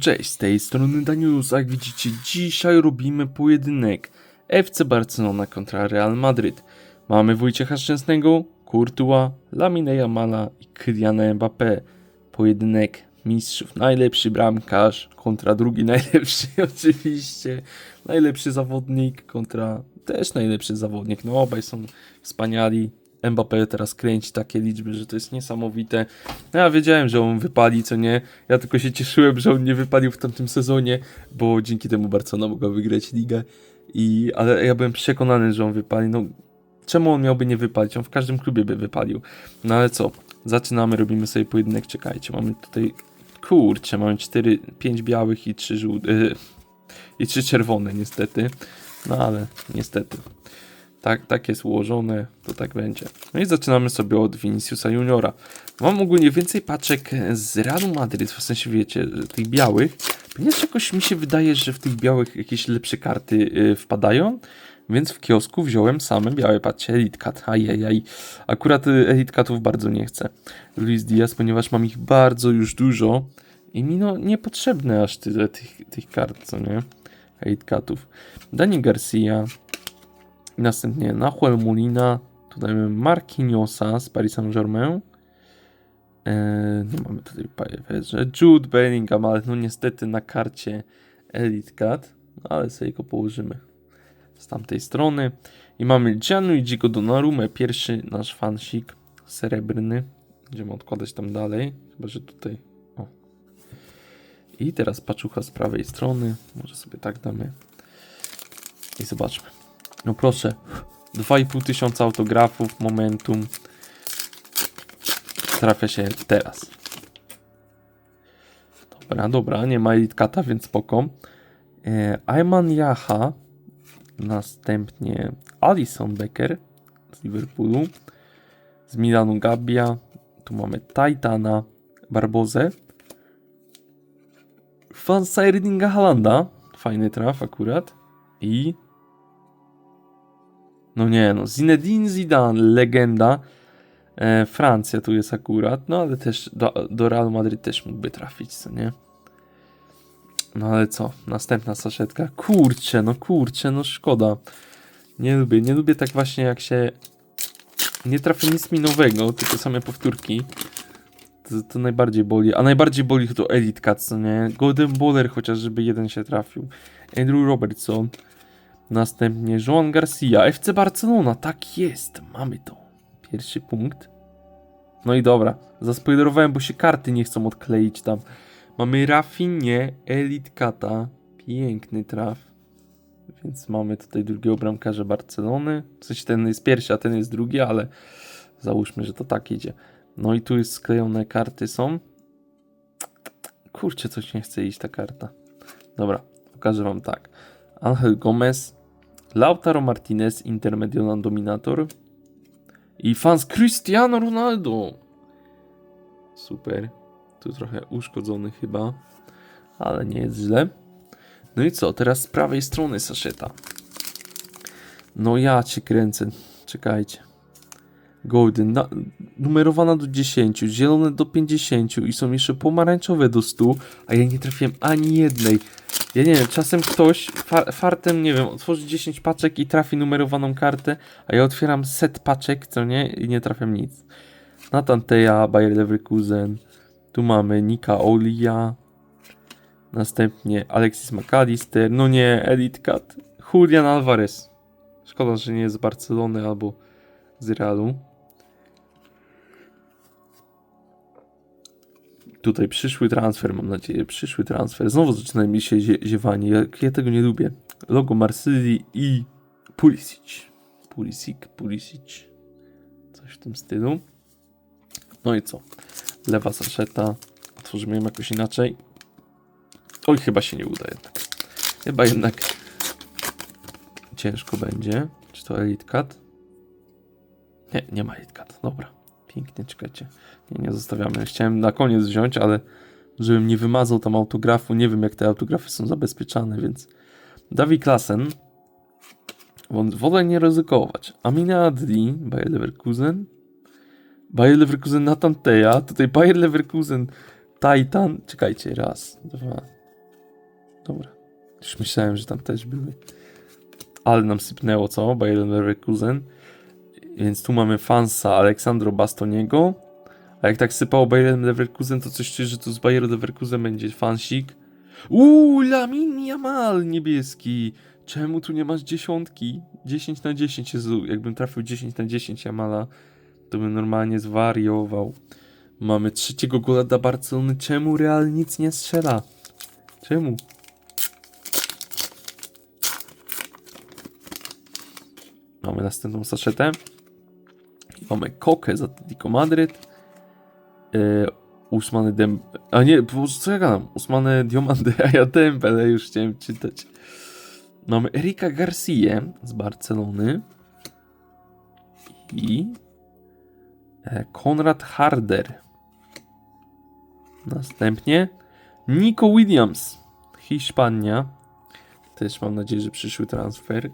Cześć, z tej strony Danius, jak widzicie dzisiaj robimy pojedynek FC Barcelona kontra Real Madryt. Mamy Wojciecha Szczęsnego, Courtois, Lamine Yamala i Kyliana Mbappé. Pojedynek mistrzów, najlepszy bramkarz kontra drugi najlepszy oczywiście, najlepszy zawodnik kontra też najlepszy zawodnik, no obaj są wspaniali. Mbappé teraz kręci takie liczby, że to jest niesamowite. No ja wiedziałem, że on wypali, co nie. Ja tylko się cieszyłem, że on nie wypalił w tamtym sezonie, bo dzięki temu Barcelona mogła wygrać ligę. I, ale ja byłem przekonany, że on wypali. No, czemu on miałby nie wypalić? On w każdym klubie by wypalił. No ale co? Zaczynamy, robimy sobie pojedynek. Czekajcie, mamy tutaj. Kurczę, mamy 4, 5 białych i 3 żółte. Yy, I 3 czerwone, niestety. No ale niestety. Tak, tak jest ułożone, to tak będzie. No i zaczynamy sobie od Viniciusa Juniora. Mam ogólnie więcej paczek z Realu Madryt, w sensie wiecie, tych białych. Ponieważ jakoś mi się wydaje, że w tych białych jakieś lepsze karty y, wpadają. Więc w kiosku wziąłem same białe, patrzcie, Elite Cut, ajajaj. Akurat y, Elite Cutów bardzo nie chcę. Luis Diaz, ponieważ mam ich bardzo już dużo. I mi no niepotrzebne aż tyle tych, tych kart, co nie? Elite Cutów. Dani Garcia, następnie Nahuel Molina. Tutaj mamy Marquinhosa z Paris Saint-Germain. Eee, nie mamy tutaj Pajewerze. Jude Bellingham, ale no niestety na karcie Elite Cut. No, ale sobie go położymy z tamtej strony. I mamy Gianluigi'ego Donnarumma, pierwszy nasz fansik srebrny. Będziemy odkładać tam dalej. Chyba, że tutaj... O. I teraz paczucha z prawej strony. Może sobie tak damy. I zobaczmy. No proszę, 2,5 tysiąca autografów, momentum. Trafia się teraz. Dobra, dobra, nie ma elitkata, więc spoko. E, Ayman Yaha, następnie Alison Becker z Liverpoolu, z Milanu Gabbia, tu mamy Titana, Barbozę, Fansa Erlinga Halanda, fajny traf akurat, i no nie, no Zinedine Zidane, legenda. E, Francja tu jest akurat, no ale też do, do Real Madryt też mógłby trafić, co nie? No ale co? Następna saszetka. Kurczę, no kurczę, no szkoda. Nie lubię, nie lubię tak właśnie jak się nie trafi nic mi nowego, tylko same powtórki. To, to najbardziej boli. A najbardziej boli to Elite co nie? Golden Baller chociaż, żeby jeden się trafił. Andrew Robertson. Następnie Joan Garcia, FC Barcelona, tak jest, mamy to. Pierwszy punkt. No i dobra, zaspoilerowałem, bo się karty nie chcą odkleić tam. Mamy Rafinie, Elite Kata, piękny traf. Więc mamy tutaj drugiego bramkarza Barcelony. W sensie ten jest pierwszy, a ten jest drugi, ale załóżmy, że to tak idzie. No i tu jest sklejone karty są. Kurczę, coś nie chce iść ta karta. Dobra, pokażę wam tak. Angel Gomez, Lautaro Martinez, Intermediona Dominator i fans Cristiano Ronaldo. Super. Tu trochę uszkodzony chyba, ale nie jest źle. No i co, teraz z prawej strony saszeta. No ja cię kręcę. Czekajcie. Golden, na, numerowana do 10, zielone do 50 i są jeszcze pomarańczowe do 100, a ja nie trafiłem ani jednej. Ja nie wiem, czasem ktoś far, fartem, nie wiem, otworzy 10 paczek i trafi numerowaną kartę, a ja otwieram set paczek, co nie, i nie trafiam nic. Nathan Teja, Bayer Leverkusen, tu mamy Nika Olia, następnie Alexis McAllister, no nie, Elite Cut, Julian Alvarez. Szkoda, że nie jest z Barcelony albo z Realu. Tutaj przyszły transfer, mam nadzieję, przyszły transfer. Znowu zaczyna mi się zie ziewanie, jak ja tego nie lubię. Logo Marsylii i Pulisic. Pulisic, Pulisic. Coś w tym stylu. No i co? Lewa saszeta. Otworzymy ją jakoś inaczej. Oj, chyba się nie uda jednak. Chyba jednak ciężko będzie. Czy to Elite Cut? Nie, nie ma Elite Cut. Dobra. Pięknie, czekajcie. Nie, nie zostawiamy. Chciałem na koniec wziąć, ale żebym nie wymazał tam autografu, nie wiem jak te autografy są zabezpieczane, więc Davi Klassen wolę nie ryzykować. Amina Adli, Bayer Leverkusen Bayer Leverkusen Nathan Teja, tutaj Bayer Leverkusen Titan. Czekajcie, raz, dwa. Dobra. Już myślałem, że tam też były. Ale nam sypnęło, co? Bayern Leverkusen. Więc tu mamy fansa Aleksandro Bastoniego. A jak tak sypało Bayern Leverkusen, to coś czuję, że tu z Bayern Leverkusen będzie fansik. Uuu, Lamin Jamal niebieski. Czemu tu nie masz dziesiątki? 10 na 10 Jezu, jakbym trafił 10 na 10 Jamala, to bym normalnie zwariował. Mamy trzeciego gola dla Barcelony. Czemu Real nic nie strzela? Czemu? Mamy następną saszetę. Mamy Kokę z Atletico Madryt. Yy, Usmane Dem... A nie, co ja gadam? Usmane Diomande, a ja Dembele już chciałem czytać. Mamy Erika Garcia z Barcelony. I... e, Konrad Harder. Następnie Nico Williams, Hiszpania. Też mam nadzieję, że przyszły transfer.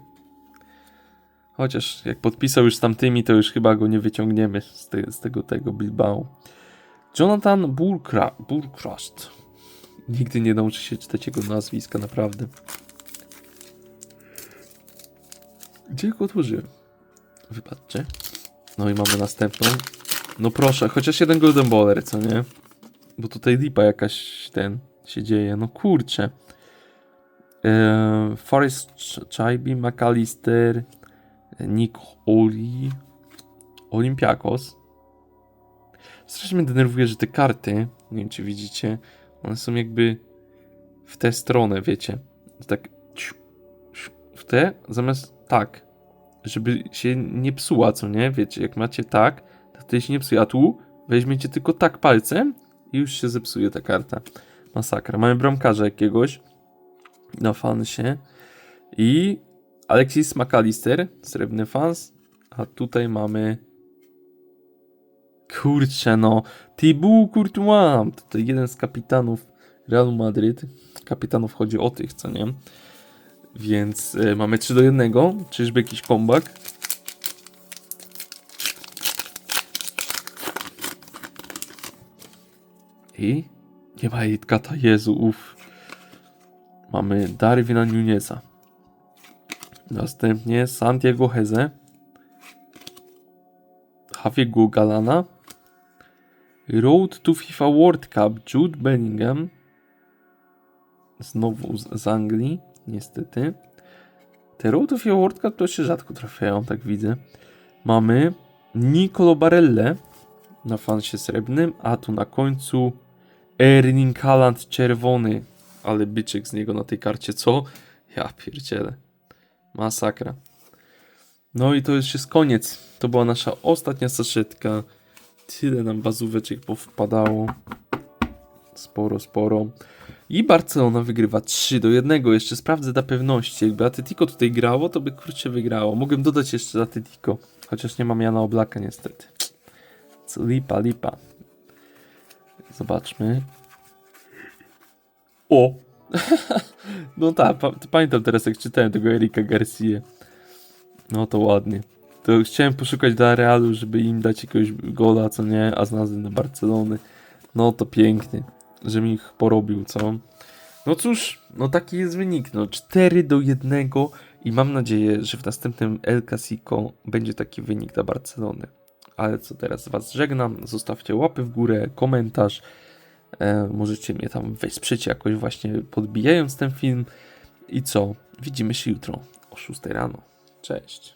Chociaż jak podpisał już z tamtymi, to już chyba go nie wyciągniemy z, te, z tego tego Bilbao. Jonathan Burkra, Burkrust. Nigdy nie nauczy się czytać jego nazwiska, naprawdę. Gdzie go odłożyłem? Wybaczcie. No i mamy następną. No proszę, chociaż jeden Golden Baller, co nie? Bo tutaj lipa jakaś ten się dzieje. No kurczę. Eee, Forest Chaibi, McAllister, Nick Oli, Olympiakos. Strasznie mnie denerwuje, że te karty, nie wiem czy widzicie, one są jakby w tę stronę, wiecie. Tak w te, zamiast tak, żeby się nie psuła, co nie? Wiecie, jak macie tak, to wtedy się nie psuje, a tu weźmiecie tylko tak palcem i już się zepsuje ta karta. Masakra. Mamy bramkarza jakiegoś na fansie i Alexis McAllister, srebrny fans, a tutaj mamy kurczę no, Thibaut Courtois, tutaj jeden z kapitanów Realu Madryt. Kapitanów chodzi o tych, co nie? Więc y, mamy 3 do 1. Czyżby jakiś comeback? I nie ma jej kata Jezu, uff. Mamy Darwina Nuneza. Następnie Santiago Heze. Javiego Galana. Road to FIFA World Cup Jude Bellingham. Znowu z, z Anglii, niestety. Te Road to FIFA World Cup to się rzadko trafiają, tak widzę. Mamy Nicolo Barelle na fansie srebrnym, a tu na końcu Erling Haaland czerwony. Ale byczek z niego na tej karcie, co? Ja pierdzielę. Masakra. No i to już jest koniec. To była nasza ostatnia saszetka. Tyle nam bazóweczek powpadało. Sporo, sporo. I Barcelona wygrywa 3 do 1. Jeszcze sprawdzę dla pewności. Jakby Atletico tutaj grało, to by kurczę wygrało. Mogłem dodać jeszcze Atletico. Chociaż nie mam Jana Oblaka niestety. Co lipa, lipa. Zobaczmy. O! no tak, pa pamiętam teraz jak czytałem tego Erika Garcia. No to ładnie. To chciałem poszukać dla Realu, żeby im dać jakiegoś gola, co nie, a znalazłem na Barcelony. No to pięknie, że mi ich porobił, co? No cóż, no taki jest wynik, no 4 do 1 i mam nadzieję, że w następnym El Clasico będzie taki wynik dla Barcelony. Ale co teraz was żegnam, zostawcie łapy w górę, komentarz, możecie mnie tam wesprzeć jakoś właśnie podbijając ten film i co, widzimy się jutro o 6 rano. Cześć.